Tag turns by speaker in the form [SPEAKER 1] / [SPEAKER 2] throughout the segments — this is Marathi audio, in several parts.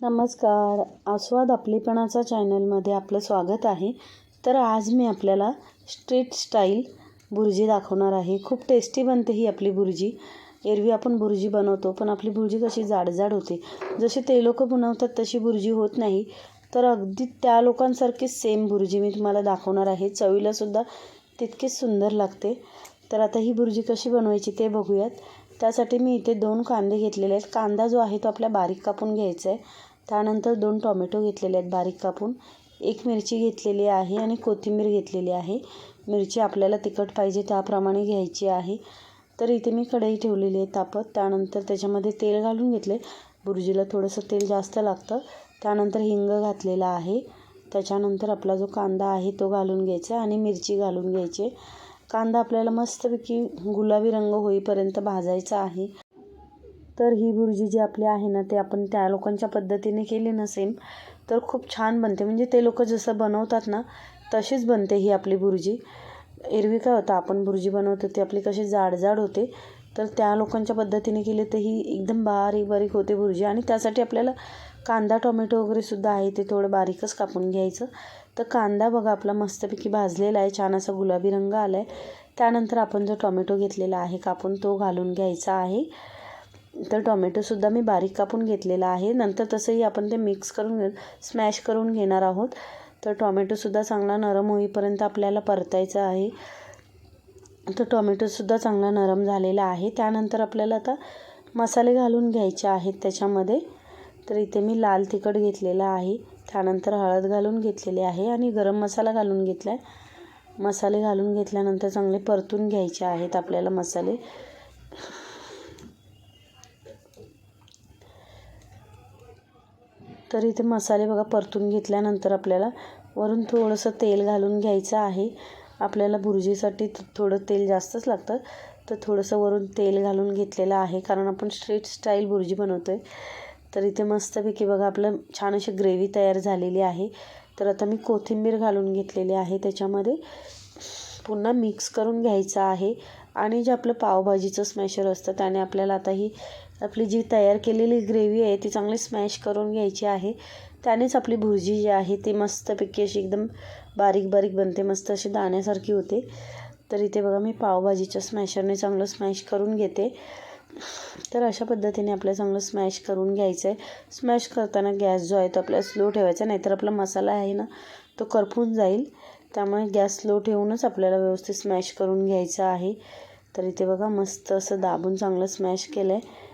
[SPEAKER 1] नमस्कार. आस्वाद आपलेपणाचा चॅनलमध्ये आपलं स्वागत आहे. तर आज मी आपल्याला स्ट्रीट स्टाईल बुर्जी दाखवणार आहे. खूप टेस्टी बनते ही आपली बुर्जी. एरवी आपण बुर्जी बनवतो पण आपली बुर्जी कशी जाडजाड होते. जशी ते लोक बनवतात तशी बुर्जी होत नाही. तर अगदी त्या लोकांसारखीच सेम बुर्जी मी तुम्हाला दाखवणार आहे. चवीलासुद्धा तितकीच सुंदर लागते. तर आता ही बुर्जी कशी बनवायची ते बघूयात. त्यासाठी मी इथे दोन कांदे घेतलेले आहेत. कांदा जो आहे तो आपल्या बारीक कापून घ्यायचा आहे. त्यानंतर दोन टॉमॅटो घेतलेले आहेत बारीक कापून. एक मिरची घेतलेली आहे आणि कोथिंबीर घेतलेली आहे. मिरची आपल्याला तिखट पाहिजे त्याप्रमाणे घ्यायची आहे. तर इथे मी कढई ठेवलेली आहे तापत. त्यानंतर त्याच्यामध्ये तेल घालून घेतले. बुर्जीला थोडंसं तेल जास्त लागतं. त्यानंतर हिंग घातलेला आहे. त्याच्यानंतर आपला जो कांदा आहे तो घालून घ्यायचा आणि मिरची घालून घ्यायची. कांदा आपल्याला मस्तपैकी गुलाबी रंग होईपर्यंत भाजायचा आहे. तर ही भुर्जी जी आपली आहे ना ते आपण त्या लोकांच्या पद्धतीने केली ना सेम तर खूप छान बनते. म्हणजे ते लोक जसं बनवतात ना तशीच बनते ही आपली भुर्जी एरवी काय होतं आपण बुर्जी बनवतो ती आपली कशी जाडजाड होते. तर त्या लोकांच्या पद्धतीने केली तर ही एकदम बारीक बारीक होते भुर्जी आणि त्यासाठी आपल्याला कांदा टोमॅटो वगैरेसुद्धा आहे ते थोडं बारीकच कापून घ्यायचं. तर कांदा बघा आपला मस्तपैकी भाजलेला आहे छान असा गुलाबी रंग आला आहे त्यानंतर आपण जो टोमॅटो घेतलेला आहे कापून तो घालून घ्यायचा आहे. तर टोमॅटोसुद्धा मी बारीक कापून घेतलेला आहे. नंतर तसंही आपण ते मिक्स करून घे स्मॅश करून घेणार आहोत. तर टोमॅटोसुद्धा चांगला नरम होईपर्यंत आपल्याला परतायचं आहे. तर टोमॅटोसुद्धा चांगला नरम झालेला आहे. त्यानंतर आपल्याला आता मसाले घालून घ्यायचे आहेत त्याच्यामध्ये. तर इथे मी लाल तिखट घेतलेला आहे. त्यानंतर हळद घालून घेतलेली आहे आणि गरम मसाला घालून घेतला आहे मसाले घालून घेतल्यानंतर चांगले परतून घ्यायचे आहेत आपल्याला मसाले. तर इथे मसाले बघा परतून घेतल्यानंतर आपल्याला वरून थोडंसं तेल घालून घ्यायचं आहे. आपल्याला भुर्जीसाठी थोडं तेल जास्तच लागतं. तर थोडंसं वरून तेल घालून घेतलेलं आहे कारण आपण स्ट्रीट स्टाईल भुर्जी बनवतो आहे तर इथे मस्तपैकी बघा आपलं छान अशी ग्रेव्ही तयार झालेली आहे. तर आता मी कोथिंबीर घालून घेतलेली आहे त्याच्यामध्ये पुन्हा मिक्स करून घ्यायचं आहे. आणि जे आपलं पावभाजीचं स्मॅशर असतं त्याने आपल्याला आता ही आपली जी तयार केलेली ग्रेव्ही आहे ती चांगली स्मॅश करून घ्यायची आहे. त्यानेच आपली भुर्जी जी आहे ती मस्तपैकी अशी एकदम बारीक बारीक बनते मस्त अशी दाण्यासारखी होते. तर इथे बघा मी पावभाजीच्या स्मॅशरने चांगलं स्मॅश करून घेते. तर अशा पद्धतीने आपल्याला चांगलं स्मॅश करून घ्यायचं आहे स्मॅश करताना गॅस जो आहे तो आपल्याला स्लो ठेवायचा नाहीतर आपला मसाला आहे ना तो करपून जाईल. त्यामुळे गॅस स्लो ठेवूनच आपल्याला व्यवस्थित स्मॅश करून घ्यायचं आहे. तर इथे बघा मस्त असं दाबून चांगलं स्मॅश केलं आहे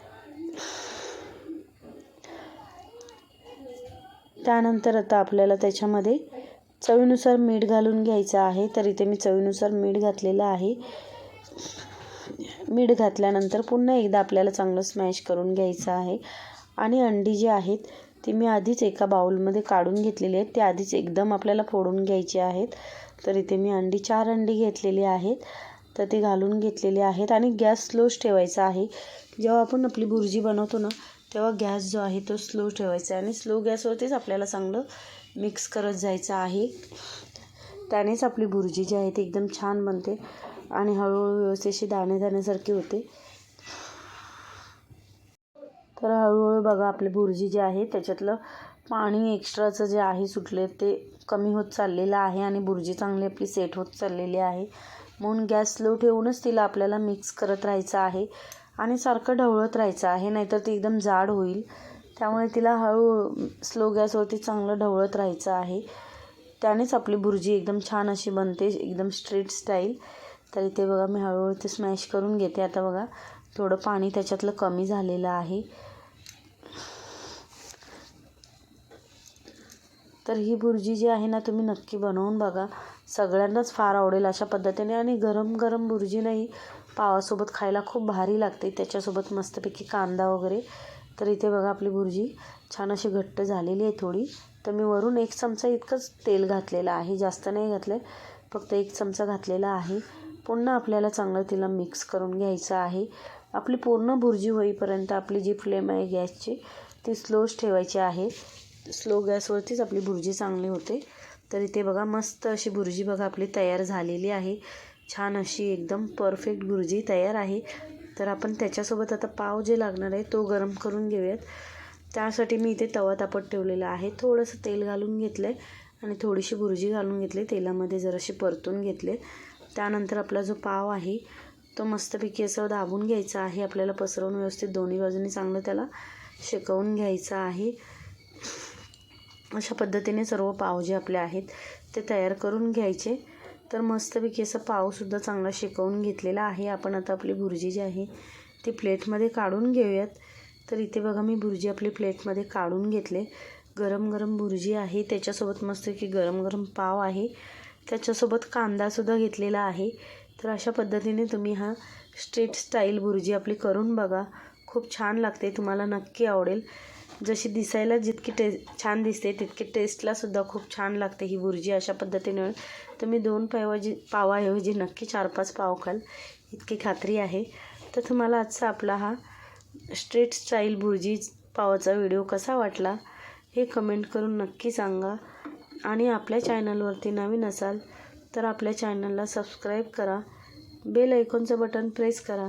[SPEAKER 1] त्यानंतर आता आपल्याला त्याच्यामध्ये चवीनुसार मीठ घालून घ्यायचं आहे. तर इथे मी चवीनुसार मीठ घातलेलं आहे. मीठ घातल्यानंतर पुन्हा एकदा आपल्याला चांगलं स्मॅश करून घ्यायचं आहे. आणि अंडी जी आहेत ती मी आधीच एका बाउलमध्ये काढून घेतलेली आहेत. ती आधीच एकदम आपल्याला फोडून घ्यायची आहेत. तर इथे मी अंडी चार अंडी घेतलेली आहेत. तर ते घालून घेतलेले आहेत आणि गॅस स्लोच ठेवायचा आहे. जेव्हा आपण आपली भुर्जी बनवतो ना तेव्हा गॅस जो आहे तो स्लो ठेवायचा आहे आणि स्लो गॅसवरतीच आपल्याला चांगलं मिक्स करत जायचं आहे. त्यानेच आपली भुर्जी जी आहे ती एकदम छान बनते आणि हळूहळू व्यवस्थेशी दाणे दाण्यासारखी होते. तर हळूहळू बघा आपली भुर्जी जी आहे त्याच्यातलं पाणी एक्स्ट्राचं जे आहे सुटले ते कमी होत चाललेलं आहे आणि भुर्जी चांगली आपली सेट होत चाललेली आहे. म्हणून गॅस स्लो ठेवूनच तिला आपल्याला मिक्स करत राहायचं आहे आणि सारखं ढवळत राहायचं आहे नाहीतर ती एकदम जाड होईल. त्यामुळे तिला हळू स्लो गॅसवरती चांगलं ढवळत राहायचं आहे. त्यानेच आपली भुर्जी एकदम छान अशी बनते एकदम स्ट्रीट स्टाईल. तर इथे बघा मी हळूहळू ते स्मॅश करून घेते. आता बघा थोडं पाणी त्याच्यातलं कमी झालेलं आहे. तर ही भुर्जी जी आहे ना तुम्ही नक्की बनवून बघा. सगळ्यांनाच फार आवडेल अशा पद्धतीने. आणि गरम गरम भुर्जी नाही पावासोबत खायला खूप भारी लागते. त्याच्यासोबत मस्तपैकी कांदा वगैरे. तर इथे बघा आपली भुर्जी छान अशी घट्ट झालेली आहे थोडी. तर मी वरून एक चमचा इतकंच तेल घातलेलं आहे. जास्त नाही घातलं फक्त एक चमचा घातलेला आहे. पुन्हा आपल्याला चांगलं तिला मिक्स करून घ्यायचं आहे. आपली पूर्ण भुर्जी होईपर्यंत आपली जी फ्लेम आहे गॅसची ती स्लोच ठेवायची आहे. स्लो गॅसवरतीच आपली भुर्जी चांगली होते. तर इथे बघा मस्त अशी भुर्जी बघा आपली तयार झालेली आहे. छान अशी एकदम परफेक्ट भुर्जी तयार आहे. तर आपण त्याच्यासोबत आता पाव जे लागणार आहे तो गरम करून घेऊयात. त्यासाठी मी इथे तवा तापत ठेवलेला आहे. थोडंसं तेल घालून घेतलं आहे आणि थोडीशी बुर्जी घालून घेतली. तेलामध्ये जराशी परतून घेतले. त्यानंतर आपला जो पाव आहे तो मस्तपैकी असं दाबून घ्यायचा आहे. आपल्याला पसरवून व्यवस्थित दोन्ही बाजूंनी चांगलं त्याला शेकवून घ्यायचं आहे. अशा पद्धतीने सर्व पाव जे आपले आहेत ते तयार करून घ्यायचे. तर मस्तपैकी असं पावसुद्धा चांगला शिकवून घेतलेला आहे. आपण आता आपली भुर्जी जी आहे ती प्लेटमध्ये काढून घेऊयात. तर इथे बघा मी भुर्जी आपली प्लेटमध्ये काढून घेतले. गरम गरम भुर्जी आहे. त्याच्यासोबत मस्त की गरम गरम पाव आहे. त्याच्यासोबत कांदासुद्धा घेतलेला आहे. तर अशा पद्धतीने तुम्ही हा स्ट्रीट स्टाईल भुर्जी आपली करून बघा. खूप छान लागते तुम्हाला नक्की आवडेल. जशी दिसायला जितकी टे छान दिसते तितकी टेस्टलासुद्धा खूप छान लागते ही भुर्जी अशा पद्धतीने. तुम्ही दोन पावाजी पावाऐवजी नक्की चार पाच पाव खाल इतकी खात्री आहे. तर तुम्हाला आजचा आपला हा स्ट्रीट स्टाईल भुर्जी पावाचा व्हिडिओ कसा वाटला हे कमेंट करून नक्की सांगा. आणि आपल्या चॅनलवरती नवीन असाल तर आपल्या चॅनलला सबस्क्राईब करा. बेल आयकॉनचं बटन प्रेस करा.